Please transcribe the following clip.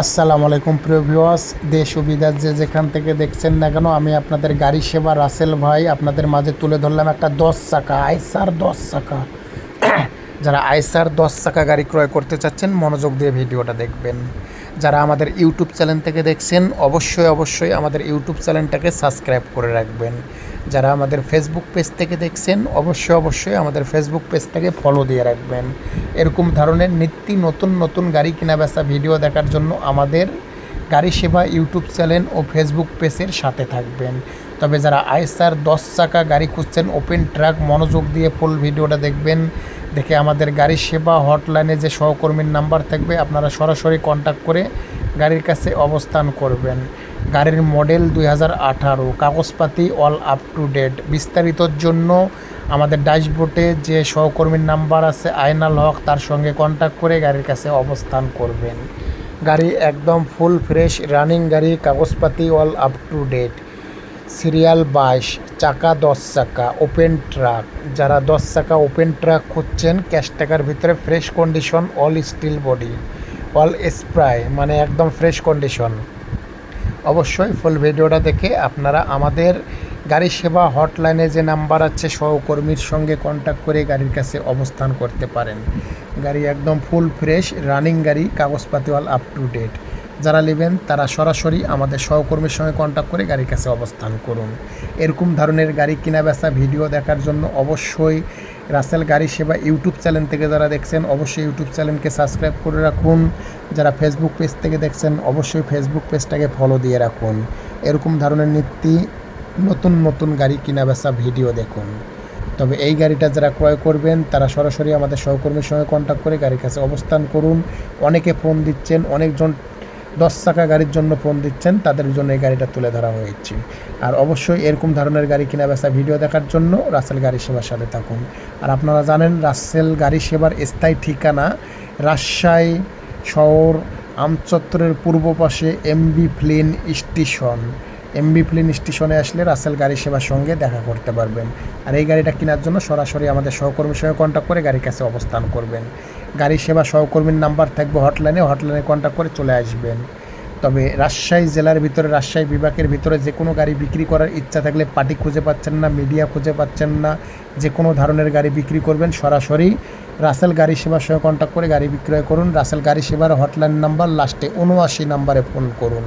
আসসালামু আলাইকুম, প্রিয় ভিউয়ার্স দেশ বিদেশ যে যেখান থেকে দেখছেন না কেন, আমি আপনাদের গাড়ি সেবা রাসেল ভাই, আপনাদের মাঝে তুলে ধরলাম একটা দশ চাকা, আইসার দশ চাকা। যারা আইসার দশ চাকা গাড়ি ক্রয় করতে চাচ্ছেন, মনোযোগ দিয়ে ভিডিওটা দেখবেন। যারা আমাদের ইউটিউব চ্যানেল থেকে দেখছেন, অবশ্যই অবশ্যই আমাদের ইউটিউব চ্যানেলটাকে সাবস্ক্রাইব করে রাখবেন। যারা আমাদের ফেসবুক পেজ থেকে দেখছেন, অবশ্যই অবশ্যই আমাদের ফেসবুক পেজটাকে ফলো দিয়ে রাখবেন। এরকম ধরনের নিত্য নতুন নতুন গাড়ি কেনা বেচা ভিডিও দেখার জন্য আমাদের গাড়ি সেবা ইউটিউব চ্যানেল ও ফেসবুক পেজের সাথে থাকবেন। তবে যারা আইসার দশ চাকা গাড়ি খুঁজছেন, ওপেন ট্রাক, মনোযোগ দিয়ে ফুল ভিডিওটা দেখবেন। দেখে আমাদের গাড়ি সেবা হটলাইনে যে সহকর্মীর নাম্বার থাকবে, আপনারা সরাসরি কন্ট্যাক্ট করে গাড়ির কাছে অবস্থান করবেন। গাড়ির মডেল দুই হাজার আঠারো, কাগজপাতি অল আপ টু ডেট বিস্তারিতর জন্য আমাদের ড্যাশবোর্ডে যে সহকর্মীর নাম্বার আছে আয়নাল হক তার সঙ্গে কন্ট্যাক্ট করে গাড়ির কাছে অবস্থান করবেন। গাড়ি একদম ফুল ফ্রেশ রানিং গাড়ি, কাগজপাতি all up to date serial বাইশ, চাকা দশ চাকা ওপেন ট্রাক যারা দশ চাকা ওপেন ট্রাক খুঁজছেন ক্যাশ টাকার ভিতরে fresh condition all steel body all spry মানে একদম ফ্রেশ কন্ডিশন অবশ্যই ফুল ভিডিওটা দেখে আপনারা আমাদের গাড়ি সেবা হটলাইনে যে নাম্বার আছে, সহকর্মীর সঙ্গে কন্ট্যাক্ট করে গাড়ির কাছে অবস্থান করতে পারেন। গাড়ি একদম ফুল ফ্রেশ রানিং গাড়ি কাগজপাতি অল আপ টু ডেট যারা নেবেন, তারা সরাসরি আমাদের সহকর্মীর সঙ্গে কন্ট্যাক্ট করে গাড়ির কাছে অবস্থান করুন। এরকম ধরনের গাড়ি কেনা বেচা ভিডিও দেখার জন্য অবশ্যই রাসেল গাড়ি সেবা ইউটিউব চ্যানেল থেকে যারা দেখছেন, অবশ্যই ইউটিউব চ্যানেলকে সাবস্ক্রাইব করে রাখুন। যারা ফেসবুক পেজ থেকে দেখছেন, অবশ্যই ফেসবুক পেজটাকে ফলো দিয়ে রাখুন। এরকম ধরনের নিত্য নতুন নতুন গাড়ি কেনা বেচা ভিডিও দেখুন। তবে এই গাড়িটা যারা ক্রয় করবেন, তারা সরাসরি আমাদের সহকর্মীর সঙ্গে কন্ট্যাক্ট করে গাড়ির কাছে অবস্থান করুন। অনেকে ফোন দিচ্ছেন, অনেকজন দশ চাকা গাড়ির জন্য ফোন দিচ্ছেন, তাদের জন্য এই গাড়িটা তুলে ধরা হয়েছে। আর অবশ্যই এরকম ধরনের গাড়ি কেনা বেচা ভিডিও দেখার জন্য রাসেল গাড়ি সেবার সাথে থাকুন। আর আপনারা জানেন, রাসেল গাড়ি সেবার স্থায়ী ঠিকানা রাজশাহী শহর আমচত্বরের পূর্ব পাশে এমবি প্লেন স্টেশন এমবি প্লেন স্টেশনে আসলে রাসেল গাড়ি সেবার সঙ্গে দেখা করতে পারবেন। আর এই গাড়িটা কেনার জন্য সরাসরি আমাদের সহকর্মীর সঙ্গে কন্ট্যাক্ট করে গাড়ির কাছে অবস্থান করবেন। গাড়ি সেবা সহকর্মীর নাম্বার থাকবে হটলাইনে হটলাইনে কন্ট্যাক্ট করে চলে আসবেন। তবে রাজশাহী জেলার ভিতরে, রাজশাহী বিভাগের ভিতরে যে কোনো গাড়ি বিক্রি করার ইচ্ছা থাকলে পার্টি খুঁজে পাচ্ছেন না, মিডিয়া খুঁজে পাচ্ছেন না, যে কোনো ধরনের গাড়ি বিক্রি করবেন সরাসরি। রাসেল গাড়ি সেবার সঙ্গে কন্ট্যাক্ট করে গাড়ি বিক্রয় করুন। রাসেল গাড়ি সেবার হটলাইন নাম্বার লাস্টে উনআশি নাম্বারে ফোন করুন।